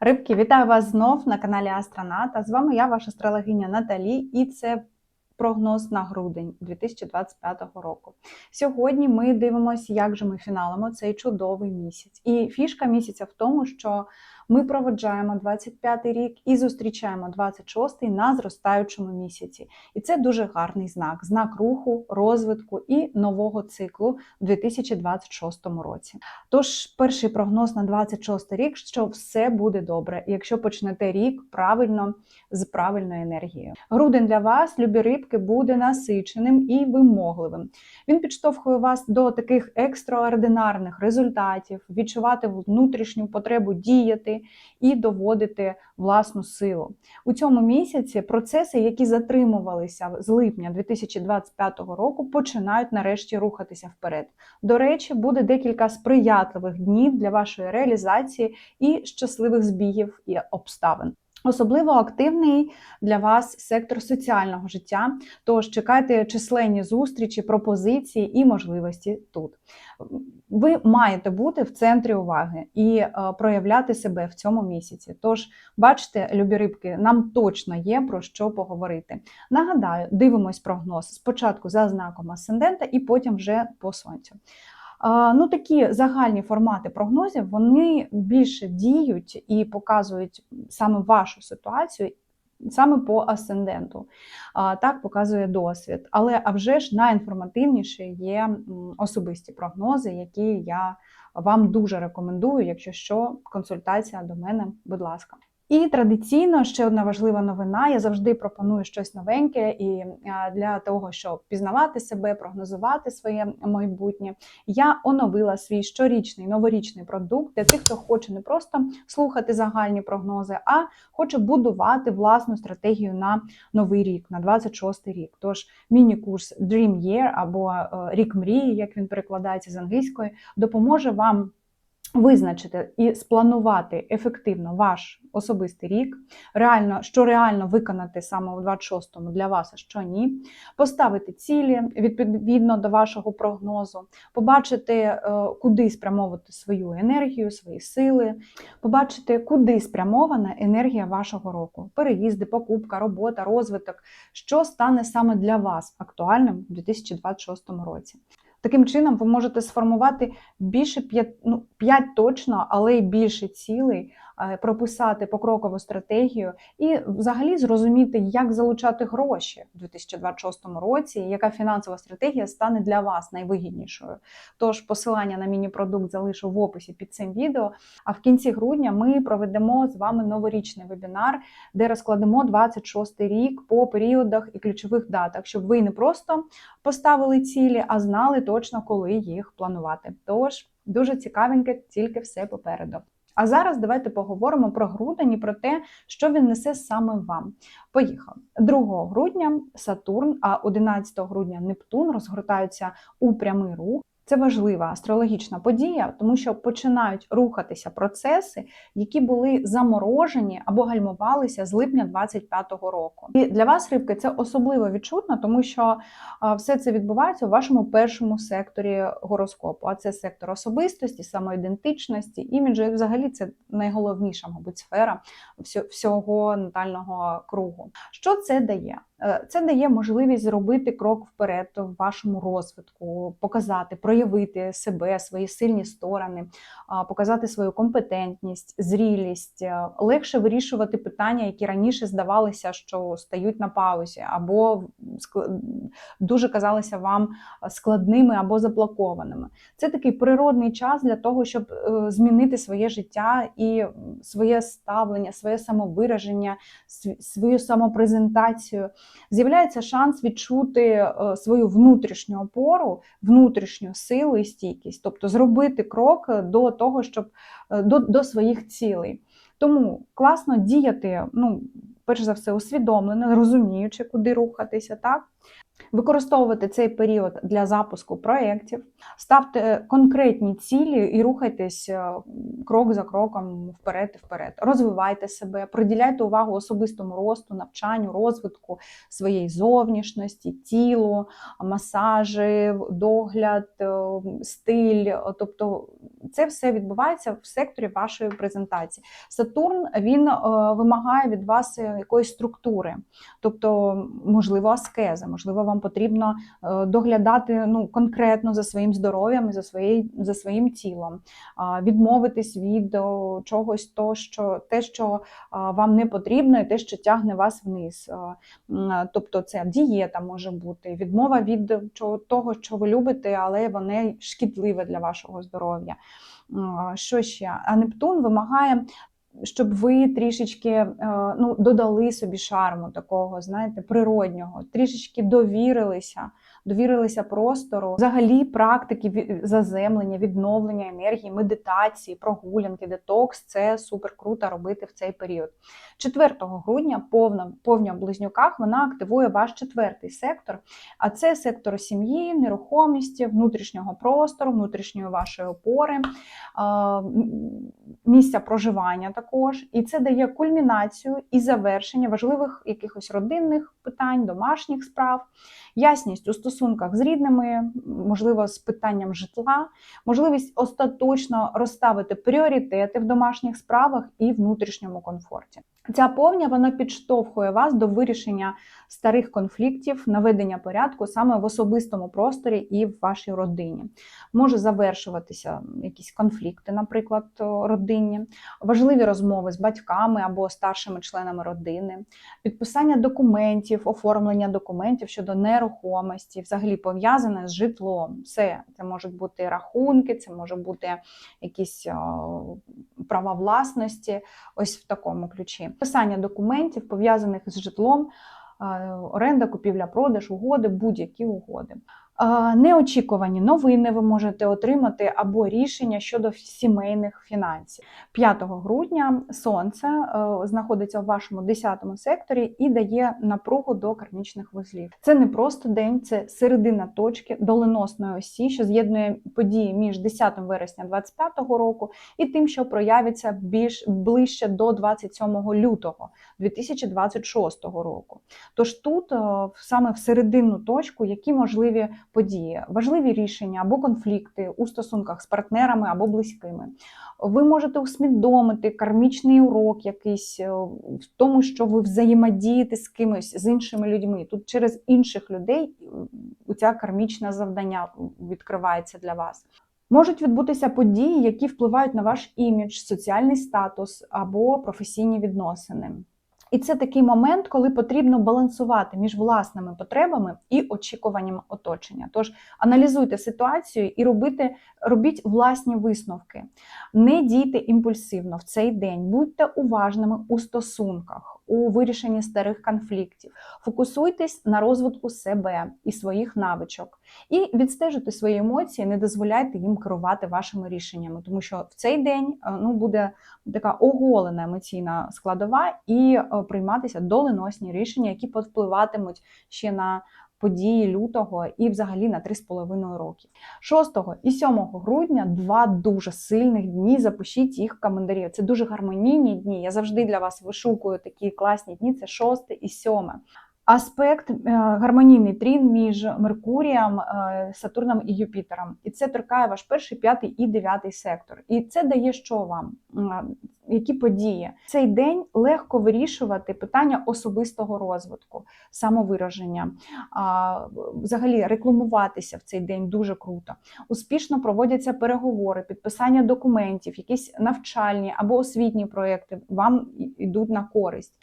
Рибки, вітаю вас знов на каналі Астроната. З вами я, ваша астрологиня Наталі, і це прогноз на грудень 2025 року. Сьогодні ми дивимося, як же ми фіналимо цей чудовий місяць. І фішка місяця в тому, що ми проведжаємо 25-й рік і зустрічаємо 26-й на зростаючому місяці. І це дуже гарний знак, знак руху, розвитку і нового циклу в 2026 році. Тож, перший прогноз на 26 рік, що все буде добре, якщо почнете рік правильно з правильною енергією. Грудень для вас, любі рибки, буде насиченим і вимогливим. Він підштовхує вас до таких екстраординарних результатів, відчувати внутрішню потребу діяти і доводити власну силу. У цьому місяці процеси, які затримувалися з липня 2025 року, починають нарешті рухатися вперед. До речі, буде декілька сприятливих днів для вашої реалізації і щасливих збігів і обставин. Особливо активний для вас сектор соціального життя, тож чекайте численні зустрічі, пропозиції і можливості тут. Ви маєте бути в центрі уваги і е, проявляти себе в цьому місяці. Тож, бачите, любі рибки, нам точно є про що поговорити. Нагадаю, дивимось прогноз спочатку за знаком асцендента і потім вже по сонцю. Ну, такі загальні формати прогнозів вони більше діють і показують саме вашу ситуацію. Саме по асценденту, так показує досвід. Але а вже ж найінформативніше є особисті прогнози, які я вам дуже рекомендую. Якщо що, консультація до мене, будь ласка. І традиційно ще одна важлива новина. Я завжди пропоную щось новеньке і для того, щоб пізнавати себе, прогнозувати своє майбутнє. Я оновила свій щорічний новорічний продукт для тих, хто хоче не просто слухати загальні прогнози, а хоче будувати власну стратегію на новий рік, на 26 рік. Тож міні-курс Dream Year або е, рік мрії, як він перекладається з англійської, допоможе вам. Визначити і спланувати ефективно ваш особистий рік, реально, що реально виконати саме у 26-му для вас, а що ні, поставити цілі відповідно до вашого прогнозу, побачити, е, куди спрямовувати свою енергію, свої сили, побачити, куди спрямована енергія вашого року, переїзди, покупка, робота, розвиток, що стане саме для вас актуальним у 2026 році. Таким чином, ви можете сформувати більше 5, ну, 5 точно, але й більше цілей, прописати покрокову стратегію і взагалі зрозуміти, як залучати гроші у 2026 році, яка фінансова стратегія стане для вас найвигіднішою. Тож посилання на міні-продукт залишу в описі під цим відео. А в кінці грудня ми проведемо з вами новорічний вебінар, де розкладемо 26 рік по періодах і ключових датах, щоб ви не просто поставили цілі, а знали точно, коли їх планувати. Тож дуже цікавеньке, тільки все попереду. А зараз давайте поговоримо про грудень і про те, що він несе саме вам. Поїхали. 2 грудня Сатурн, а 11 грудня Нептун розгортаються у прямий рух. Це важлива астрологічна подія, тому що починають рухатися процеси, які були заморожені або гальмувалися з липня 25-го року. І для вас, рибки, це особливо відчутно, тому що все це відбувається у вашому першому секторі гороскопу. А це сектор особистості, самоідентичності, іміджу. І взагалі це найголовніша, мабуть, сфера всього натального кругу. Що це дає? Е, це дає можливість зробити крок вперед в вашому розвитку, показати, проявити себе, свої сильні сторони, показати свою компетентність, зрілість, е, легше вирішувати питання, які раніше здавалися, що стають на паузі, або дуже казалися вам складними або заблокованими. Це такий природний час для того, щоб е, змінити своє життя і своє ставлення, своє самовираження, свою самопрезентацію з'являється шанс відчути е, свою внутрішню опору, внутрішню силу і стійкість, тобто зробити крок до того, щоб е, до, до своїх цілей. Тому класно діяти, ну, перш за все, усвідомлено, розуміючи, куди рухатися, так? Використовувати цей період для запуску проєктів, ставте конкретні цілі і рухайтесь е, крок за кроком вперед і вперед. Розвивайте себе, приділяйте увагу особистому росту, навчанню, розвитку своєї зовнішності, тілу, масажі, догляд, е, стиль. Тобто це все відбувається в секторі вашої презентації. Сатурн він е, вимагає від вас якоїсь структури, тобто, можливо, аскези, можливо, вам потрібно е, доглядати ну, конкретно за своїм здоров'ям і за своєю, за своїм тілом, відмовитись від чогось, то, що, те, що вам не потрібно, і те, що тягне вас вниз. Тобто це дієта може бути, відмова від того, що ви любите, але воно шкідливе для вашого здоров'я. Що ще? А Нептун вимагає щоб ви трішечки е, ну, додали собі шарму такого, знаєте, природнього, трішечки довірилися, довірилися простору, взагалі практики заземлення, відновлення енергії, медитації, прогулянки, детокс це супер круто робити в цей період. 4 грудня повна повня в близнюках вона активує ваш четвертий сектор, а це сектор сім'ї, нерухомості, внутрішнього простору, внутрішньої вашої опори, місця проживання також. І це дає кульмінацію і завершення важливих якихось родинних питань, домашніх справ, ясність у стосунках з рідними, можливо, з питанням житла, можливість остаточно розставити пріоритети в домашніх справах і внутрішньому комфорті. Ця повня вона підштовхує вас до вирішення старих конфліктів, наведення порядку саме в особистому просторі і в вашій родині. Може завершуватися якісь конфлікти, наприклад, родинні, важливі розмови з батьками або старшими членами родини, підписання документів, оформлення документів щодо нерухомості, взагалі пов'язане з житлом. Все це можуть бути рахунки, це може бути якісь права власності, ось в такому ключі. Писання документів пов'язаних з житлом, оренда, купівля, продаж, угоди, будь-які угоди. Неочікувані новини ви можете отримати або рішення щодо сімейних фінансів. 5 грудня сонце е, знаходиться в вашому 10 секторі і дає напругу до кармічних вузлів. Це не просто день, це середина точки доленосної осі, що з'єднує події між 10 вересня 2025 року і тим, що проявиться більш ближче до 27 лютого 2026 року. Тож тут е, саме в середину точку, які можливі події, важливі рішення або конфлікти у стосунках з партнерами або близькими. Ви можете усвідомити кармічний урок якийсь е, в тому, що ви взаємодієте з кимось, з іншими людьми. Тут через інших людей е, ця кармічне завдання відкривається для вас. Можуть відбутися події, які впливають на ваш імідж, соціальний статус або професійні відносини. І це такий момент, коли потрібно балансувати між власними потребами і очікуванням оточення. Тож аналізуйте ситуацію і робите, робіть власні висновки. Не дійте імпульсивно в цей день, будьте уважними у стосунках у вирішенні старих конфліктів. Фокусуйтесь на розвитку себе і своїх навичок, і відстежуйте свої емоції, не дозволяйте їм керувати вашими рішеннями, тому що в цей день е, ну, буде така оголена емоційна складова і е, прийматися доленосні рішення, які повпливатимуть ще на події лютого і взагалі на 3,5 роки. 6 і 7 грудня два дуже сильних дні. Запишіть їх в календарі. Це дуже гармонійні дні. Я завжди для вас вишукую такі класні дні. Це 6 і 7. Аспект е, гармонійний трін між Меркурієм, е, Сатурном і Юпітером. І це торкає ваш перший, п'ятий і дев'ятий сектор. І це дає що вам? Які події? Цей день легко вирішувати питання особистого розвитку, самовираження, взагалі рекламуватися в цей день дуже круто. Успішно проводяться переговори, підписання документів, якісь навчальні або освітні проекти вам йдуть на користь.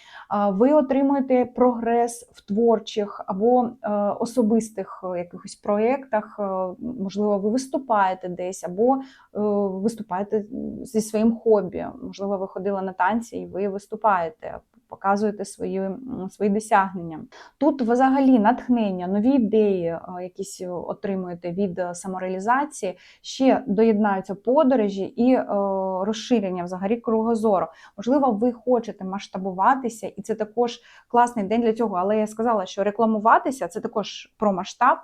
Ви отримуєте прогрес в творчих або е, особистих е, якихось проєктах, е, можливо, ви виступаєте десь, або виступаєте зі своїм хобі. Можливо, ви ходили на танці і ви виступаєте показуєте свої, свої досягнення. Тут взагалі натхнення, нові ідеї, е, якісь отримуєте від е, самореалізації, ще доєднаються подорожі і е, розширення взагалі кругозору. Можливо, ви хочете масштабуватися, і це також класний день для цього. Але я сказала, що рекламуватися це також про масштаб.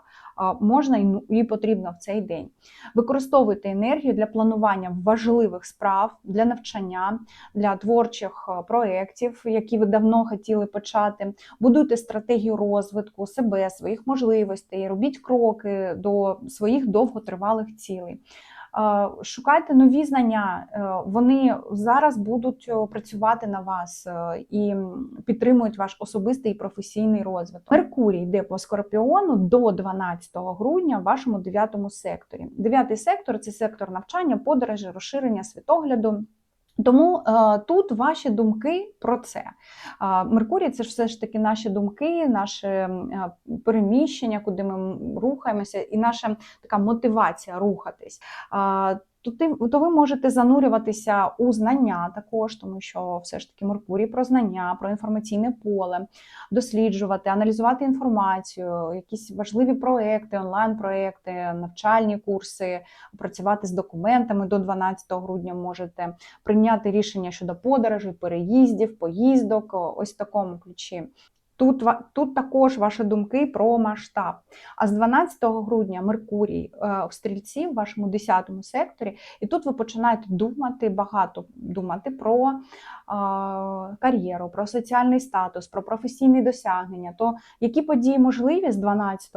Можна і ну, потрібно в цей день. Використовуйте енергію для планування важливих справ, для навчання, для творчих проєктів, які ви давно хотіли почати. Будуйте стратегію розвитку себе, своїх можливостей, робіть кроки до своїх довготривалих цілей. Е, Шукайте нові знання, е, вони зараз будуть е, працювати на вас і підтримують ваш особистий і професійний розвиток. Меркурій йде по скорпіону до 12 грудня в вашому дев'ятому секторі. Дев'ятий сектор це сектор навчання, подорожі, розширення світогляду. Тому е, тут ваші думки про це. Меркурій це ж все ж таки наші думки, наше е, переміщення, куди ми рухаємося, і наша така мотивація рухатись. То, ти, то ви можете занурюватися у знання також, тому що все ж таки Меркурій про знання, про інформаційне поле, досліджувати, аналізувати інформацію, якісь важливі проекти, онлайн-проекти, навчальні курси, працювати з документами до 12 грудня можете прийняти рішення щодо подорожей, переїздів, поїздок, ось в такому ключі. Тут, тут також ваші думки про масштаб. А з 12 грудня Меркурій е, в стрільці в вашому 10 секторі, і тут ви починаєте думати багато думати про е, кар'єру, про соціальний статус, про професійні досягнення. То які події можливі з 12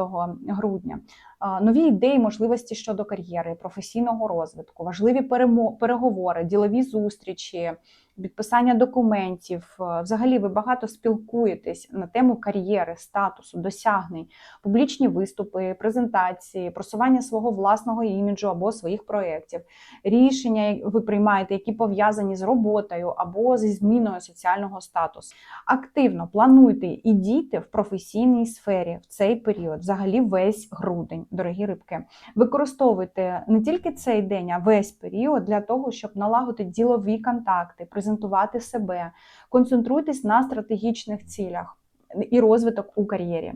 грудня? Е, Нові ідеї, можливості щодо кар'єри, професійного розвитку, важливі переговори, ділові зустрічі, підписання документів. Е, Взагалі, ви багато спілкуєтесь на тему кар'єри, статусу, досягнень, публічні виступи, презентації, просування свого власного іміджу або своїх проєктів, рішення ви приймаєте, які пов'язані з роботою або зі зміною соціального статусу. Активно плануйте і дійте в професійній сфері в цей період, взагалі весь грудень, дорогі рибки. Використовуйте не тільки цей день, а весь період для того, щоб налагодити ділові контакти, презентувати себе, концентруйтесь на стратегічних цілях і розвиток у кар'єрі.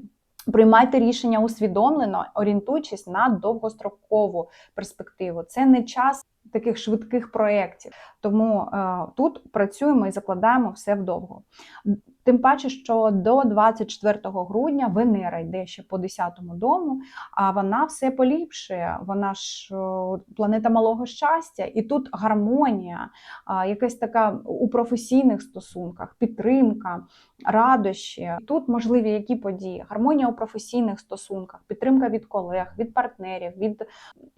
Приймайте рішення усвідомлено, орієнтуючись на довгострокову перспективу. Це не час таких швидких проєктів. Тому е, тут працюємо і закладаємо все вдовго. Тим паче, що до 24 грудня Венера йде ще по 10-му дому, а вона все поліпшує. Вона ж планета малого щастя, і тут гармонія, якась така у професійних стосунках, підтримка, радощі. Тут можливі які події? Гармонія у професійних стосунках, підтримка від колег, від партнерів, від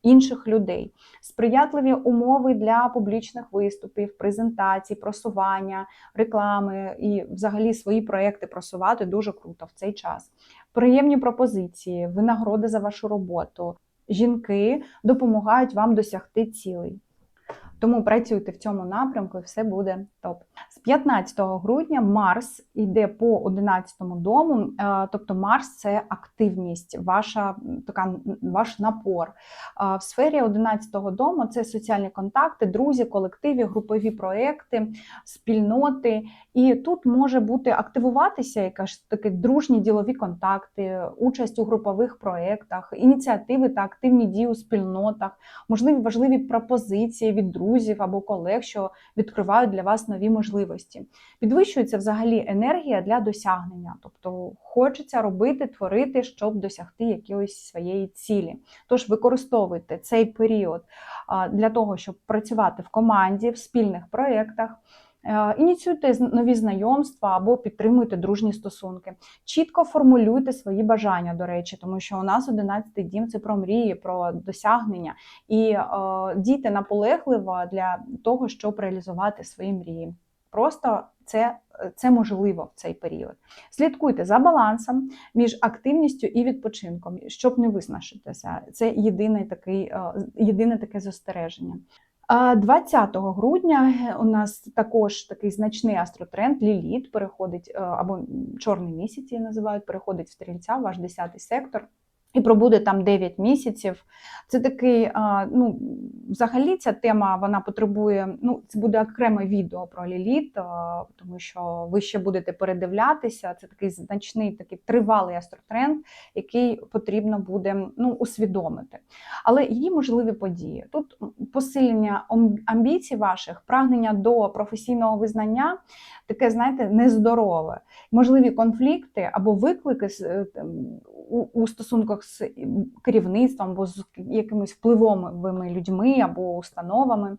інших людей, сприятливі умови для публічних виступів, презентацій, просування, реклами і взагалі свої проекти просувати дуже круто в цей час. Приємні пропозиції, винагороди за вашу роботу. Жінки допомагають вам досягти цілей. Тому працюйте в цьому напрямку і все буде топ. З 15 грудня Марс йде по 11 дому, е, тобто Марс це активність, ваша така ваш напор. В сфері 11 дому це соціальні контакти, друзі, колективи, групові проекти, спільноти. І тут може бути активуватися якась такі дружні ділові контакти, участь у групових проєктах, ініціативи та активні дії у спільнотах, можливі важливі пропозиції від друзів або колег, що відкривають для вас нові можливості. Підвищується взагалі енергія для досягнення, тобто хочеться робити, творити, щоб досягти якоїсь своєї цілі. Тож використовуйте цей період для того, щоб працювати в команді, в спільних проєктах. Е, Ініціюйте нові знайомства або підтримуйте дружні стосунки. Чітко формулюйте свої бажання, до речі, тому що у нас 11-й дім це про мрії, про досягнення. І е, дійте наполегливо для того, щоб реалізувати свої мрії. Просто це, це можливо в цей період. Слідкуйте за балансом між активністю і відпочинком, щоб не виснажитися. Це єдине, такий, е, єдине таке застереження. А 20 грудня у нас також такий значний астротренд Ліліт переходить, е, або чорний місяць її називають, переходить в стрільця, ваш 10 сектор. І пробуде там 9 місяців. Це такий, ну, взагалі ця тема вона потребує. Ну, це буде окреме відео про ліліт, тому що ви ще будете передивлятися. Це такий значний, такий тривалий астротренд, який потрібно буде ну, усвідомити. Але є можливі події. Тут посилення амбіцій ваших, прагнення до професійного визнання, таке, знаєте, нездорове. Можливі конфлікти або виклики е, у, у стосунках з керівництвом або з якимись впливовими людьми або установами.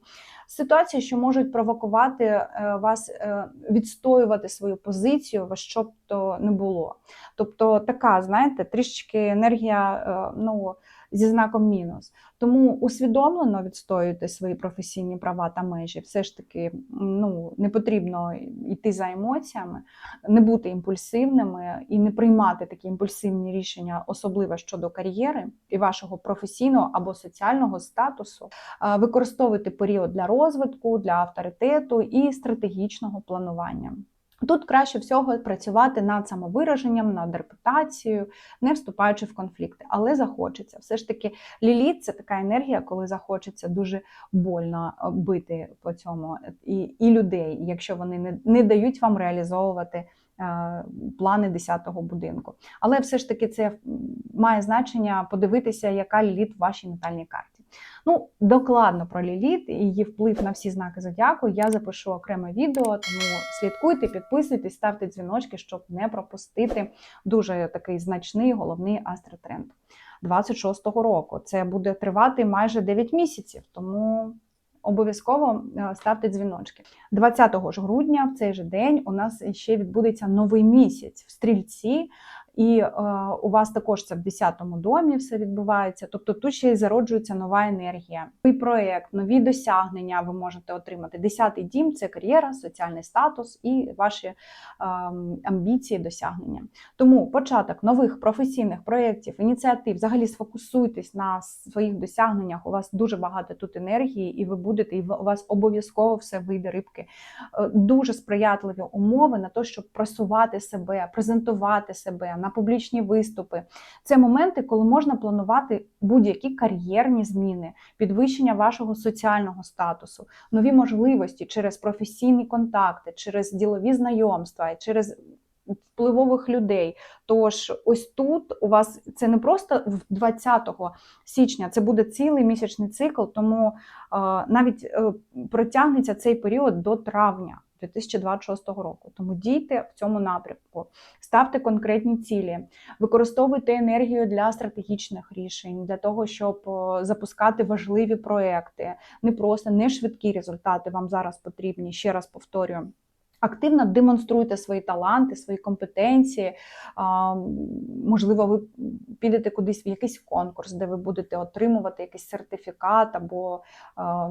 Ситуації, що можуть провокувати е, вас е, відстоювати свою позицію, во що б то не було. Тобто така, знаєте, трішечки енергія е, ну, зі знаком мінус. Тому усвідомлено відстоюйте свої професійні права та межі. Все ж таки ну, не потрібно йти за емоціями, не бути імпульсивними і не приймати такі імпульсивні рішення, особливо щодо кар'єри і вашого професійного або соціального статусу. А, Використовуйте період для розвитку, для авторитету і стратегічного планування. Тут краще всього працювати над самовираженням, над репутацією, не вступаючи в конфлікти, але захочеться. Все ж таки, ліліт це така енергія, коли захочеться дуже больно е, бити по цьому і, і людей, якщо вони не, не дають вам реалізовувати е, плани 10-го будинку. Але все ж таки це має значення подивитися, яка ліліт в вашій натальній карті. Ну, докладно про ліліт і її вплив на всі знаки зодіаку я запишу окреме відео, тому слідкуйте, підписуйтесь, ставте дзвіночки, щоб не пропустити дуже такий значний головний астротренд 26-го року. Це буде тривати майже 9 місяців, тому обов'язково е, ставте дзвіночки. 20 ж грудня, в цей же день, у нас ще відбудеться новий місяць в стрільці. І е, у вас також це в 10-му домі все відбувається. Тобто тут ще й зароджується нова енергія. Новий проєкт, нові досягнення ви можете отримати. 10-й дім це кар'єра, соціальний статус і ваші е, амбіції, досягнення. Тому початок нових професійних проєктів, ініціатив, взагалі сфокусуйтесь на своїх досягненнях. У вас дуже багато тут енергії, і ви будете, і у вас обов'язково все вийде рибки. Е, Дуже сприятливі умови на те, щоб просувати себе, презентувати себе на публічні виступи. Це моменти, коли можна планувати будь-які кар'єрні зміни, підвищення вашого соціального статусу, нові можливості через професійні контакти, через ділові знайомства, через впливових людей. Тож, ось тут у вас це не просто в 20 січня, це буде цілий місячний цикл, тому е, навіть е, протягнеться цей період до травня. 2026 року. Тому дійте в цьому напрямку, ставте конкретні цілі, використовуйте енергію для стратегічних рішень, для того, щоб запускати важливі проекти. Не просто не швидкі результати вам зараз потрібні. Ще раз повторюю. Активно демонструйте свої таланти, свої компетенції. Можливо, ви підете кудись в якийсь конкурс, де ви будете отримувати якийсь сертифікат або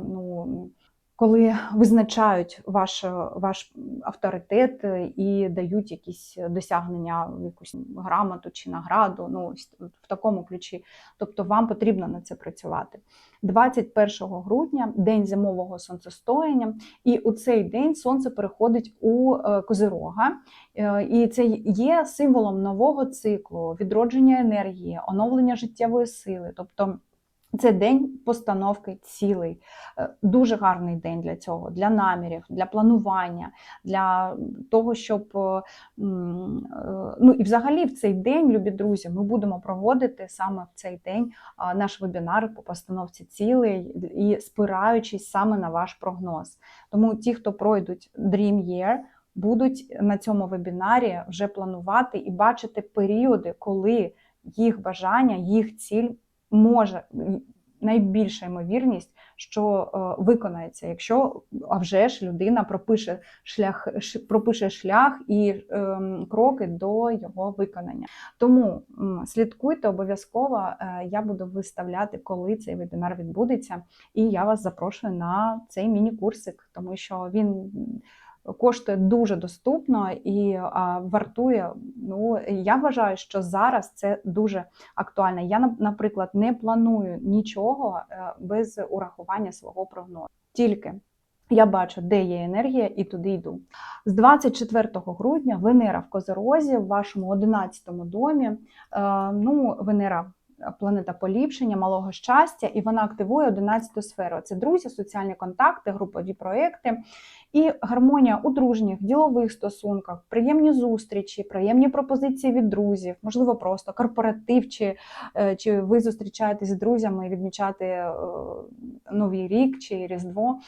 ну коли визначають ваш, ваш авторитет і дають якісь досягнення, якусь грамоту чи награду, ну в такому ключі. Тобто вам потрібно на це працювати. 21 грудня, день зимового сонцестояння, і у цей день сонце переходить у е, Козирога, Е, і це є символом нового циклу, відродження енергії, оновлення життєвої сили. тобто це день постановки цілей. Е, Дуже гарний день для цього, для намірів, для планування, для того, щоб е, е, ну і взагалі в цей день, любі друзі, ми будемо проводити саме в цей день наш вебінар по постановці цілей і спираючись саме на ваш прогноз. Тому ті, хто пройдуть Dream Year, будуть на цьому вебінарі вже планувати і бачити періоди, коли їх бажання, їх ціль може найбільша ймовірність, що е, виконається, якщо а вже ж людина пропише шлях, пропише шлях і е, кроки до його виконання. Тому слідкуйте обов'язково. е, Я буду виставляти, коли цей вебінар відбудеться, і я вас запрошую на цей міні-курсик, тому що він коштує дуже доступно і вартує. Ну я вважаю, що зараз це дуже актуально. Я нап- наприклад не планую нічого е, без урахування свого прогнозу. Тільки я бачу, де є енергія, і туди йду. З 24 грудня Венера в Козерозі в вашому 11 домі. Е, ну, Венера планета поліпшення, малого щастя, і вона активує 11 сферу. Це друзі, соціальні контакти, групові проекти. І гармонія у дружніх, ділових стосунках, приємні зустрічі, приємні пропозиції від друзів, можливо, просто корпоратив, чи, е, чи ви зустрічаєтесь з друзями відмічати е, Новий рік чи Різдво,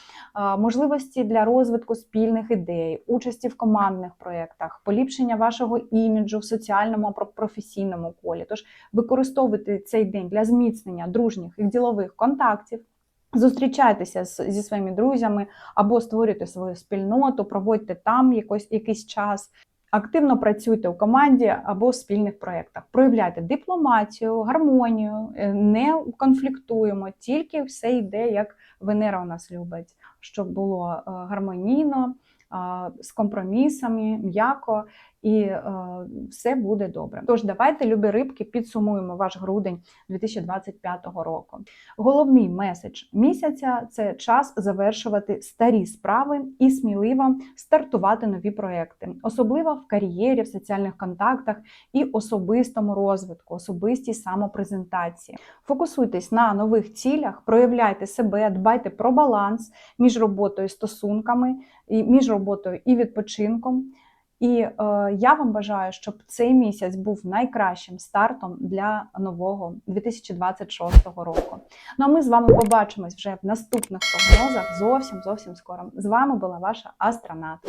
можливості для розвитку спільних ідей, участі в командних проєктах, поліпшення вашого іміджу в соціальному або професійному колі. Тож використовуйте цей день для зміцнення дружніх і ділових контактів. Зустрічайтеся з- зі своїми друзями або створюйте свою спільноту, проводьте там якось, якийсь час. Активно працюйте у команді або в спільних проєктах. Проявляйте дипломатію, гармонію, е, не конфліктуємо, тільки все йде, як Венера у нас любить, щоб було е, гармонійно, з компромісами, м'яко, і е, все буде добре. Тож давайте, любі рибки, підсумуємо ваш грудень 2025 року. Головний меседж місяця це час завершувати старі справи і сміливо стартувати нові проекти, особливо в кар'єрі, в соціальних контактах і особистому розвитку, особистій самопрезентації. Фокусуйтесь на нових цілях, проявляйте себе, дбайте про баланс між роботою і стосунками, і між роботою і відпочинком. І е, я вам бажаю, щоб цей місяць був найкращим стартом для нового 2026 року. Ну а ми з вами побачимось вже в наступних прогнозах зовсім зовсім скоро. З вами була ваша астронавт.